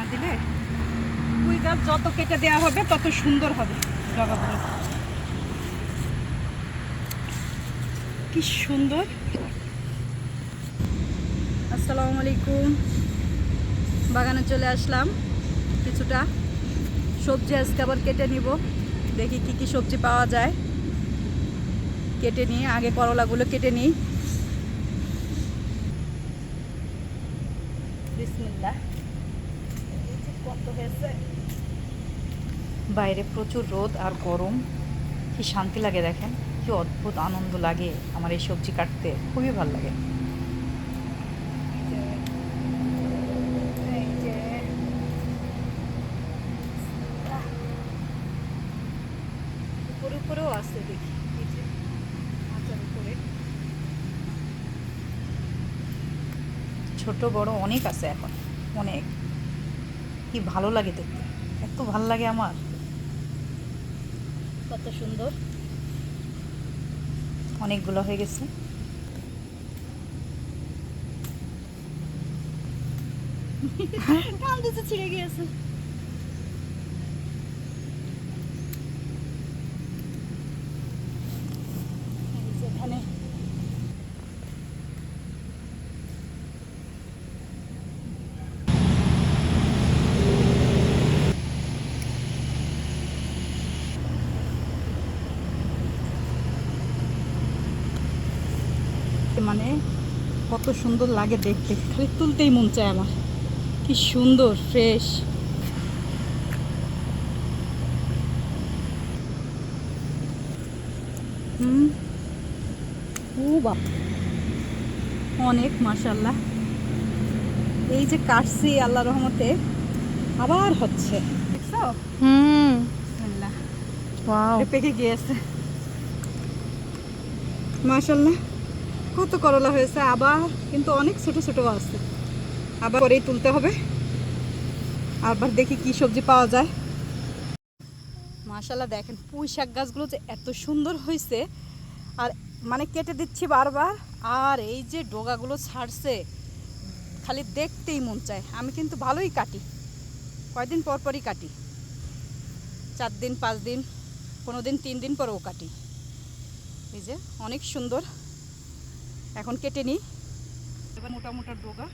না দিলে কুই গাছ যত কেটে দেওয়া হবে, তত সুন্দর হবে ডগাগুলো কি সুন্দর। আসসালামু আলাইকুম। বাগানে চলে আসলাম কিছুটা। সবজি আজকে আবার কেটে নিব। দেখি কি কি সবজি পাওয়া যায়। কেটে নিই, আগে করলাগুলো কেটে নিই। কত হয়েছে। বাইরে প্রচুর রোদ আর গরম। কি শান্তি লাগে দেখেন কি অদ্ভুত আনন্দ লাগে আমার এই সবজি কাটতে খুবই ভালো লাগে। উপরে উপরেও আছে দেখি উপরে। ছোট বড় অনেক আছে এখন অনেক। কি ভালো লাগে দেখতে? এত ভালো লাগে আমার। কত সুন্দর। অনেকগুলো হয়ে গেছে। কান দিতে ছিঁড়ে গিয়েছে এই যে এখানে মানে কত সুন্দর লাগে দেখতে। খালি তুলতেই মন চায় আমার। কি সুন্দর ফ্রেশ হুম। ও বাপ অনেক মাশাল্লাহ এই যে কাটছি আল্লাহ রহমতে আবার হচ্ছে। দেখছ? হুম। পেকে গিয়েছে। মাশাল্লাহ কত করলা হয়েছে, আবার কিন্তু অনেক ছোট ছোট আছে। আবার পরেই তুলতে হবে। আবার দেখি কি সবজি পাওয়া যায়। মাশাল্লাহ দেখেন পুঁই শাক গাছগুলো যে এত সুন্দর হয়েছে। আর মানে কেটে দিচ্ছি বারবার, আর এই যে ডোগাগুলো ছাড়ছে, খালি দেখতেই মন চায়। আমি কিন্তু ভালোই কাটি। কয়দিন পর পরই কাটি। চার দিন, পাঁচ দিন কোনো দিন, তিন দিন পরেও কাটি। এই যে অনেক সুন্দর। এখন কেটে নিই। এবার মোটা মোটা ডোগা।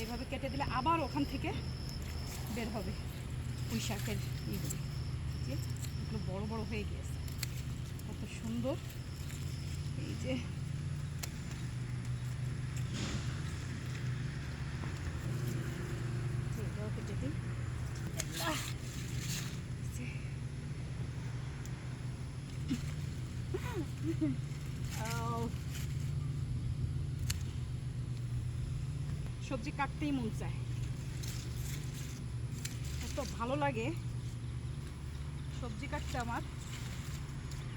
এইভাবে কেটে দিলে আবার ওখান থেকে বের হবে পুঁই শাকের ইগুলো যে, এগুলো বড় বড় হয়ে গিয়েছে। কত সুন্দর। এই যে। কেটে আহ! যে আও। সবজি কাটতেই মন চায়। এত ভালো লাগে সবজি কাটতে আমার।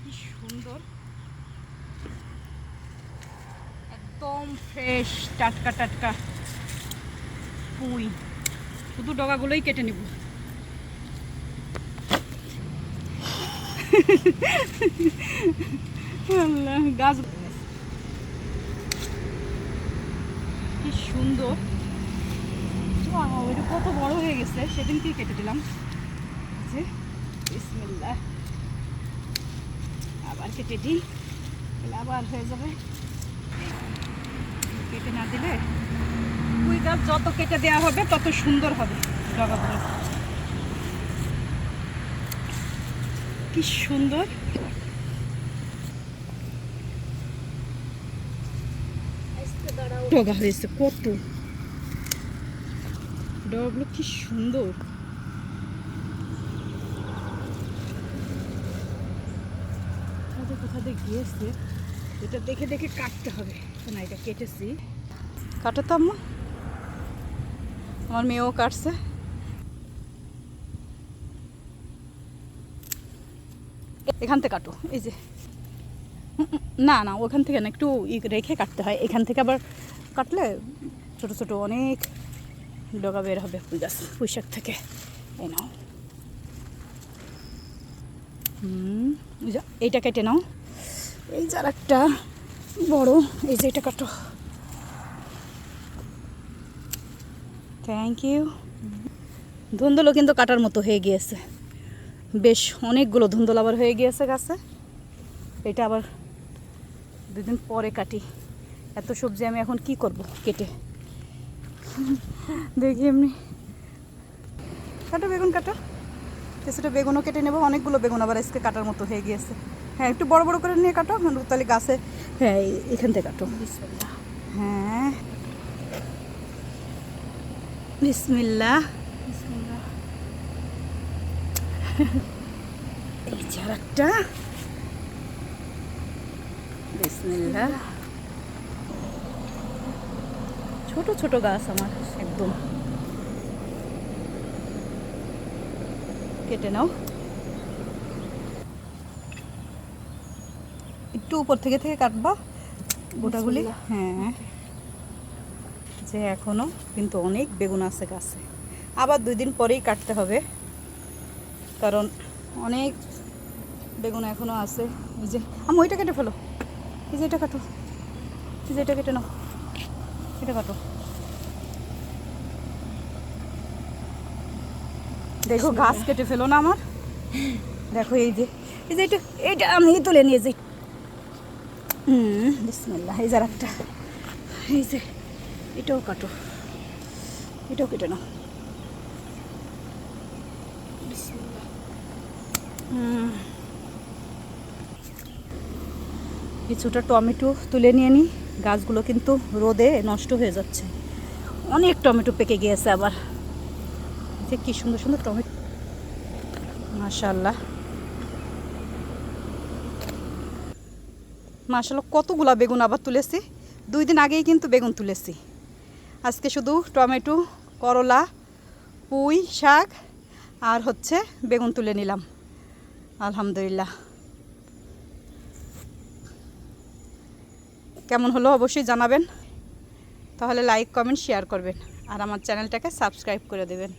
কি সুন্দর। একদম ফ্রেশ টাটকা টাটকা পুঁই শুধু ডগাগুলোই কেটে নেব। গাছ কি সুন্দর। এটা কত বড় হয়ে গেছে। সেদিনকেই কেটে দিলাম। যে আবার কেটে দিই। তাহলে আবার হয়ে যাবে। কেটে না দিলে কুই গাছ যত কেটে দেওয়া হবে, তত সুন্দর হবে ডগাগুলো কি সুন্দর। ডগা হয়েছে কত। ডগাগুলো কি সুন্দর। কোথায় গিয়েছে, এটা দেখে দেখে কাটতে হবে। না এটা কেটেছি। আমার মেয়েও কাটছে। এখান থেকে কাটো, এই যে। না না, ওখান থেকে না, একটু রেখে কাটতে হয়। এখান থেকে আবার কাটলে ছোট ছোট অনেক ডগা বের হবে ফুল গাছ পুঁইশাক থেকে। এই নাও। এইটা কেটে নাও। এই যার একটা বড়, এই যে এটা কাটো। থ্যাংক ইউ ধুন্দুলো কিন্তু কাটার মতো হয়ে গিয়েছে। বেশ অনেকগুলো ধুন্দুল আবার হয়ে গিয়েছে গাছে। এটা আবার দুদিন পরে কাটি। এত সবজি আমি এখন কি করব কেটে? দেখি এমনি। কাটো বেগুন, কাটো। কিছুটা বেগুনও কেটে নেব। অনেকগুলো বেগুন আবার আজকে কাটার মতো হয়ে গিয়েছে। হ্যাঁ একটু বড় বড় করে নিয়ে কাটো তাহলে গাছে। হ্যাঁ এখান থেকে কাটো। হ্যাঁ। বিসমিল্লা এই যে একটা বিসমিল্লা ছোট ছোট গাছ আমার একদম। কেটে নাও। একটু উপর থেকে থেকে কাটবা গোটাগুলি। হ্যাঁ। যে এখনও কিন্তু অনেক বেগুন আছে গাছে। আবার দুই দিন পরেই কাটতে হবে। কারণ অনেক বেগুন এখনও আছে। এই যে আমি ওইটা কেটে ফেলো। এই যে এটা কাটো। এই যে এটা কেটে নাও। এটা কাটো দেখো গাছ কেটে ফেলো না আমার। দেখো এই যে এই যে এটা এইটা আমি তুলে নিয়ে যাই। হুম বিসমিল্লাহ এই যে আর একটা। এই যে এটাও কাটো। এটাও কেটে নাও। কিছুটা টমেটো তুলে নিয়ে নিই গাছগুলো কিন্তু রোদে নষ্ট হয়ে যাচ্ছে। অনেক টমেটো পেকে গিয়েছে আবার। যে কি সুন্দর সুন্দর টমেটো। মাশাল্লাহ মাশাল্লাহ কতগুলা বেগুন আবার তুলেছি। দুই দিন আগেই কিন্তু বেগুন তুলেছি। আজকে শুধু টমেটো, করলা, পুঁই শাক আর হচ্ছে বেগুন তুলে নিলাম। আলহামদুলিল্লাহ। কেমন হলো অবশ্যই জানাবেন। তাহলে লাইক কমেন্ট শেয়ার করবেন। আর আমার চ্যানেলটাকে সাবস্ক্রাইব করে দেবেন।